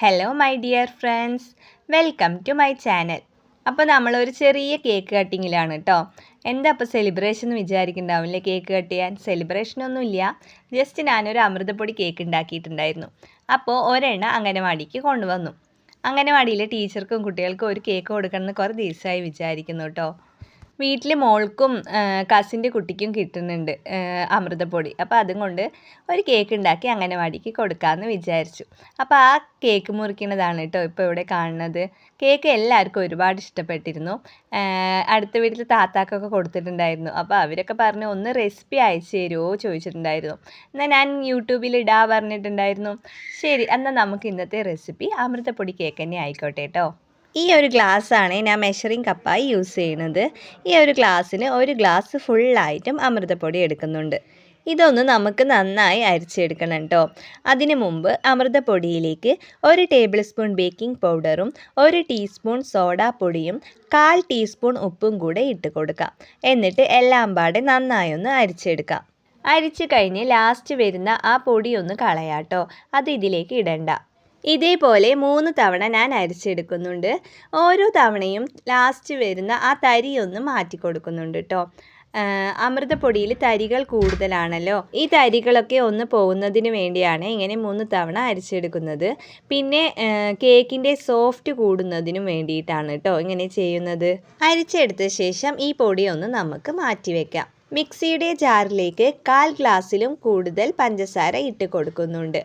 Hello my dear friends welcome to my channel അപ്പോൾ നമ്മളൊരു ചെറിയ കേക്ക് കട്ടിങ്ങിലാണ് കേട്ടോ എന്താ അപ്പോൾ സെലിബ്രേഷൻ എന്ന് വിചാരിക്കുന്നുണ്ടാവില്ലേ? കേക്ക് കട്ട് ചെയ്യാൻ സെലിബ്രേഷനൊന്നുമില്ല ജസ്റ്റ് ഞാനൊരു അമൃതപ്പൊടി കേക്ക് ഉണ്ടാക്കിയിട്ടുണ്ടായിരുന്നു. അപ്പോൾ ഒരെണ്ണ അംഗനവാടിക്ക് കൊണ്ടുവന്നു. അംഗനവാടിയിലെ ടീച്ചർക്കും കുട്ടികൾക്കും ഒരു കേക്ക് കൊടുക്കണമെന്ന് കുറേ ദിവസമായി വിചാരിക്കുന്നു കേട്ടോ വീട്ടിൽ മോൾക്കും കസിന്റെ കുട്ടിക്കും കിട്ടുന്നുണ്ട് അമൃതപ്പൊടി. അപ്പോൾ അതും കൊണ്ട് ഒരു കേക്ക് ഉണ്ടാക്കി അംഗനവാടിക്ക് കൊടുക്കാമെന്ന് വിചാരിച്ചു. അപ്പോൾ ആ കേക്ക് മുറിക്കുന്നതാണ് കേട്ടോ ഇപ്പോൾ ഇവിടെ കാണുന്നത്. കേക്ക് എല്ലാവർക്കും ഒരുപാട് ഇഷ്ടപ്പെട്ടിരുന്നു. അടുത്ത വീട്ടിൽ താത്താക്കൊക്കെ കൊടുത്തിട്ടുണ്ടായിരുന്നു. അപ്പോൾ അവരൊക്കെ പറഞ്ഞു ഒന്ന് റെസിപ്പി അയച്ചു തരുമോ ചോദിച്ചിട്ടുണ്ടായിരുന്നു. എന്നാൽ ഞാൻ യൂട്യൂബിൽ ഇടാ പറഞ്ഞിട്ടുണ്ടായിരുന്നു. ശരി എന്നാൽ നമുക്ക് ഇന്നത്തെ റെസിപ്പി അമൃതപ്പൊടി കേക്ക് തന്നെ ആയിക്കോട്ടെ കേട്ടോ ഈ ഒരു ഗ്ലാസ്സാണ് ഞാൻ മെഷറിംഗ് കപ്പായി യൂസ് ചെയ്യുന്നത്. ഈ ഒരു ഗ്ലാസ്സിന് ഒരു ഗ്ലാസ് ഫുള്ളായിട്ടും അമൃതപ്പൊടി എടുക്കുന്നുണ്ട്. ഇതൊന്ന് നമുക്ക് നന്നായി അരിച്ചെടുക്കണം കേട്ടോ. അതിനു മുമ്പ് അമൃതപ്പൊടിയിലേക്ക് ഒരു ടേബിൾ സ്പൂൺ ബേക്കിംഗ് പൗഡറും ഒരു ടീസ്പൂൺ സോഡാപ്പൊടിയും കാൽ ടീസ്പൂൺ ഉപ്പും കൂടെ ഇട്ട് കൊടുക്കാം. എന്നിട്ട് എല്ലാം പാടെ നന്നായി ഒന്ന് അരിച്ചെടുക്കാം. അരിച്ചു കഴിഞ്ഞ് ലാസ്റ്റ് വരുന്ന ആ പൊടിയൊന്ന് കളയാട്ടോ അത് ഇതിലേക്ക് ഇടണ്ട. ഇതേപോലെ മൂന്ന് തവണ ഞാൻ അരിച്ചെടുക്കുന്നുണ്ട്. ഓരോ തവണയും ലാസ്റ്റ് വരുന്ന ആ തരി ഒന്ന് മാറ്റി കൊടുക്കുന്നുണ്ട് കേട്ടോ അമൃതപ്പൊടിയിൽ തരികൾ കൂടുതലാണല്ലോ. ഈ തരികളൊക്കെ ഒന്ന് പോകുന്നതിന് വേണ്ടിയാണ് ഇങ്ങനെ മൂന്ന് തവണ അരിച്ചെടുക്കുന്നത്. പിന്നെ കേക്കിന്റെ സോഫ്റ്റ് കൂടുന്നതിനും വേണ്ടിയിട്ടാണ് കേട്ടോ ഇങ്ങനെ ചെയ്യുന്നത്. അരിച്ചെടുത്ത ശേഷം ഈ പൊടി ഒന്ന് നമുക്ക് മാറ്റി വെക്കാം. മിക്സിയുടെ ജാറിലേക്ക് കാൽ ഗ്ലാസ്സിലും കൂടുതൽ പഞ്ചസാര ഇട്ട് കൊടുക്കുന്നുണ്ട്.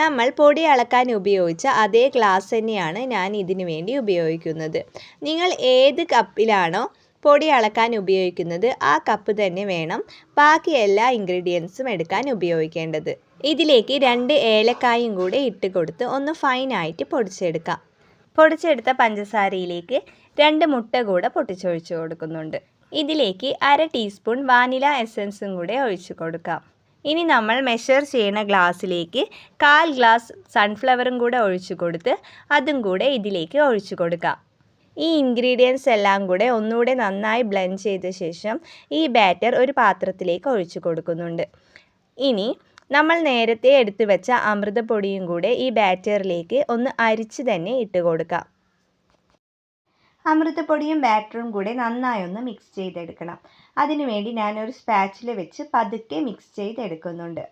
നമ്മൾ പൊടി അളക്കാൻ ഉപയോഗിച്ച അതേ ഗ്ലാസ് തന്നെയാണ് ഞാൻ ഇതിനു വേണ്ടി ഉപയോഗിക്കുന്നത്. നിങ്ങൾ ഏത് കപ്പിലാണോ പൊടി അളക്കാൻ ഉപയോഗിക്കുന്നത് ആ കപ്പ് തന്നെ വേണം ബാക്കി എല്ലാ ഇൻഗ്രീഡിയൻസും എടുക്കാൻ ഉപയോഗിക്കേണ്ടത്. ഇതിലേക്ക് രണ്ട് ഏലക്കായും കൂടെ ഇട്ട് കൊടുത്ത് ഒന്ന് ഫൈനായിട്ട് പൊടിച്ചെടുക്കാം. പൊടിച്ചെടുത്ത പഞ്ചസാരയിലേക്ക് രണ്ട് മുട്ട കൂടെ പൊട്ടിച്ചൊഴിച്ച് കൊടുക്കുന്നുണ്ട്. ഇതിലേക്ക് അര ടീസ്പൂൺ വാനില എസൻസും കൂടെ ഒഴിച്ചു കൊടുക്കാം. ഇനി നമ്മൾ മെഷർ ചെയ്യുന്ന ഗ്ലാസ്സിലേക്ക് കാൽ ഗ്ലാസ് സൺഫ്ലവറും കൂടെ ഒഴിച്ചു കൊടുത്ത് അതും കൂടെ ഇതിലേക്ക് ഒഴിച്ചു കൊടുക്കാം. ഈ ഇൻഗ്രീഡിയൻസ് എല്ലാം കൂടെ ഒന്നുകൂടെ നന്നായി ബ്ലെൻഡ് ചെയ്ത ശേഷം ഈ ബാറ്റർ ഒരു പാത്രത്തിലേക്ക് ഒഴിച്ചു കൊടുക്കുന്നുണ്ട്. ഇനി നമ്മൾ നേരത്തെ എടുത്തു വെച്ച അമൃതപ്പൊടിയും കൂടെ ഈ ബാറ്ററിലേക്ക് ഒന്ന് അരിച്ച് തന്നെ ഇട്ട് കൊടുക്കാം. അമൃതപ്പൊടിയും ബാറ്ററും കൂടെ നന്നായി ഒന്ന് മിക്സ് ചെയ്തെടുക്കണം അതിനുവേണ്ടി ഞാനൊരു സ്പാച്ചിൽ വെച്ച് പതുക്കെ മിക്സ് ചെയ്തെടുക്കുന്നുണ്ട്.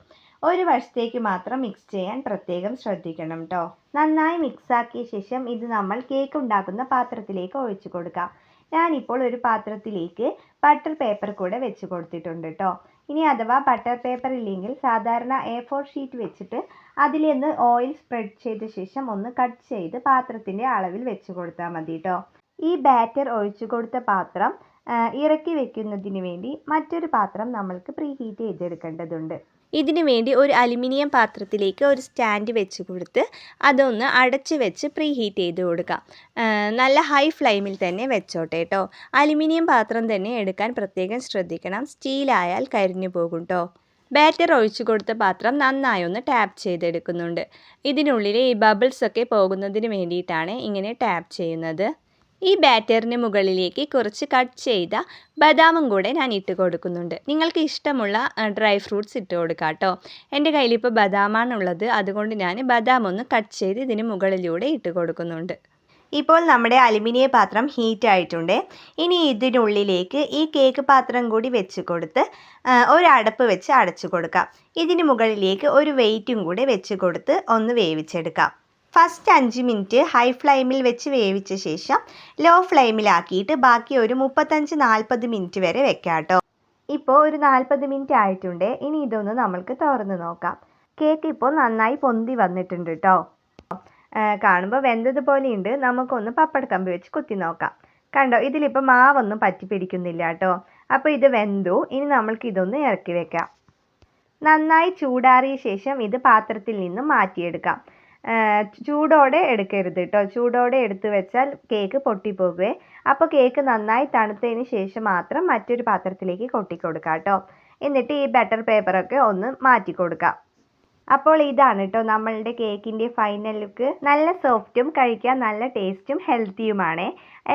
ഒരു വശത്തേക്ക് മാത്രം മിക്സ് ചെയ്യാൻ പ്രത്യേകം ശ്രദ്ധിക്കണം കേട്ടോ നന്നായി മിക്സാക്കിയ ശേഷം ഇത് നമ്മൾ കേക്ക് ഉണ്ടാക്കുന്ന പാത്രത്തിലേക്ക് ഒഴിച്ചു കൊടുക്കാം. ഞാനിപ്പോൾ ഒരു പാത്രത്തിലേക്ക് ബട്ടർ പേപ്പർ കൂടെ വെച്ച് കൊടുത്തിട്ടുണ്ട് കേട്ടോ ഇനി അഥവാ ബട്ടർ പേപ്പർ ഇല്ലെങ്കിൽ സാധാരണ എ ഫോർ ഷീറ്റ് വെച്ചിട്ട് അതിലൊന്ന് ഓയിൽ സ്പ്രെഡ് ചെയ്ത ശേഷം ഒന്ന് കട്ട് ചെയ്ത് പാത്രത്തിന്റെ അളവിൽ വെച്ച് കൊടുത്താൽ മതി കേട്ടോ ഈ ബാറ്റർ ഒഴിച്ചു കൊടുത്ത പാത്രം ഇറക്കി വെക്കുന്നതിന് വേണ്ടി മറ്റൊരു പാത്രം നമ്മൾക്ക് പ്രീ ഹീറ്റ് ചെയ്തെടുക്കേണ്ടതുണ്ട്. ഇതിനു വേണ്ടി ഒരു അലുമിനിയം പാത്രത്തിലേക്ക് ഒരു സ്റ്റാൻഡ് വെച്ച് കൊടുത്ത് അതൊന്ന് അടച്ച് വെച്ച് പ്രീ ഹീറ്റ് ചെയ്ത് കൊടുക്കാം. നല്ല ഹൈ ഫ്ലെയിമിൽ തന്നെ വെച്ചോട്ടെ കേട്ടോ അലുമിനിയം പാത്രം തന്നെ എടുക്കാൻ പ്രത്യേകം ശ്രദ്ധിക്കണം. സ്റ്റീലായാൽ കരിഞ്ഞു പോകും കേട്ടോ ബാറ്റർ ഒഴിച്ചു കൊടുത്ത പാത്രം നന്നായി ഒന്ന് ടാപ്പ് ചെയ്തെടുക്കുന്നുണ്ട്. ഇതിനുള്ളിലെ ഈ ബബിൾസൊക്കെ പോകുന്നതിന് വേണ്ടിയിട്ടാണ് ഇങ്ങനെ ടാപ്പ് ചെയ്യുന്നത്. ഈ ബാറ്ററിന് മുകളിലേക്ക് കുറച്ച് കട്ട് ചെയ്ത ബദാമും കൂടെ ഞാൻ ഇട്ട് കൊടുക്കുന്നുണ്ട്. നിങ്ങൾക്ക് ഇഷ്ടമുള്ള ഡ്രൈ ഫ്രൂട്ട്സ് ഇട്ട് കൊടുക്കാം കേട്ടോ. എന്റെ കയ്യിലിപ്പോൾ ബദാമാണുള്ളത്. അതുകൊണ്ട് ഞാൻ ബദാം ഒന്ന് കട്ട് ചെയ്ത് ഇതിന് മുകളിലൂടെ ഇട്ട് കൊടുക്കുന്നുണ്ട്. ഇപ്പോൾ നമ്മുടെ അലുമിനിയ പാത്രം ഹീറ്റ് ആയിട്ടുണ്ട്. ഇനി ഇതിനുള്ളിലേക്ക് ഈ കേക്ക് പാത്രം കൂടി വെച്ച് കൊടുത്ത് ഒരടപ്പ് വെച്ച് അടച്ചു കൊടുക്കാം. ഇതിന് മുകളിലേക്ക് ഒരു വെയിറ്റും കൂടി വെച്ച് കൊടുത്ത് ഒന്ന് വേവിച്ചെടുക്കാം. ഫസ്റ്റ് അഞ്ച് മിനിറ്റ് ഹൈ ഫ്ലെയിമിൽ വെച്ച് വേവിച്ച ശേഷം ലോ ഫ്ലെയിമിലാക്കിയിട്ട് ബാക്കി ഒരു മുപ്പത്തഞ്ച് നാൽപ്പത് മിനിറ്റ് വരെ വെക്കാം കേട്ടോ. ഇപ്പോൾ ഒരു നാൽപ്പത് മിനിറ്റ് ആയിട്ടുണ്ട്. ഇനി ഇതൊന്ന് നമ്മൾക്ക് തുറന്ന് നോക്കാം. കേക്ക് ഇപ്പോൾ നന്നായി പൊന്തി വന്നിട്ടുണ്ട് കേട്ടോ. കാണുമ്പോൾ വെന്തതുപോലെയുണ്ട്. നമുക്കൊന്ന് പപ്പട കമ്പി വെച്ച് കുത്തി നോക്കാം. കണ്ടോ ഇതിലിപ്പോൾ മാവൊന്നും പറ്റി പിടിക്കുന്നില്ല കേട്ടോ. അപ്പോൾ ഇത് വെന്തു. ഇനി നമ്മൾക്ക് ഇതൊന്ന് ഇറക്കി വെക്കാം. നന്നായി ചൂടാറിയ ശേഷം ഇത് പാത്രത്തിൽ നിന്നും മാറ്റിയെടുക്കാം. ചൂടോടെ എടുക്കരുത് കേട്ടോ ചൂടോടെ എടുത്തു വെച്ചാൽ കേക്ക് പൊട്ടിപ്പോകുവേ. അപ്പോൾ കേക്ക് നന്നായി തണുത്തതിന് ശേഷം മാത്രം മറ്റൊരു പാത്രത്തിലേക്ക് കൊട്ടിക്കൊടുക്കുക കേട്ടോ എന്നിട്ട് ഈ ബട്ടർ പേപ്പറൊക്കെ ഒന്ന് മാറ്റി കൊടുക്കാം. അപ്പോൾ ഇതാണ് കേട്ടോ നമ്മളുടെ കേക്കിന്റെ ഫൈനൽ ലുക്ക് നല്ല സോഫ്റ്റും കഴിക്കാൻ നല്ല ടേസ്റ്റും ഹെൽത്തിയുമാണ്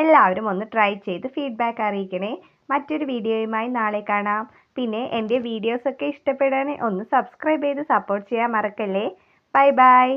എല്ലാവരും ഒന്ന് ട്രൈ ചെയ്ത് ഫീഡ്ബാക്ക് അറിയിക്കണേ. മറ്റൊരു വീഡിയോയുമായി നാളെ കാണാം. പിന്നെ എന്റെ വീഡിയോസൊക്കെ ഇഷ്ടപ്പെടാൻ ഒന്ന് സബ്സ്ക്രൈബ് ചെയ്ത് സപ്പോർട്ട് ചെയ്യാൻ മറക്കല്ലേ. Bye bye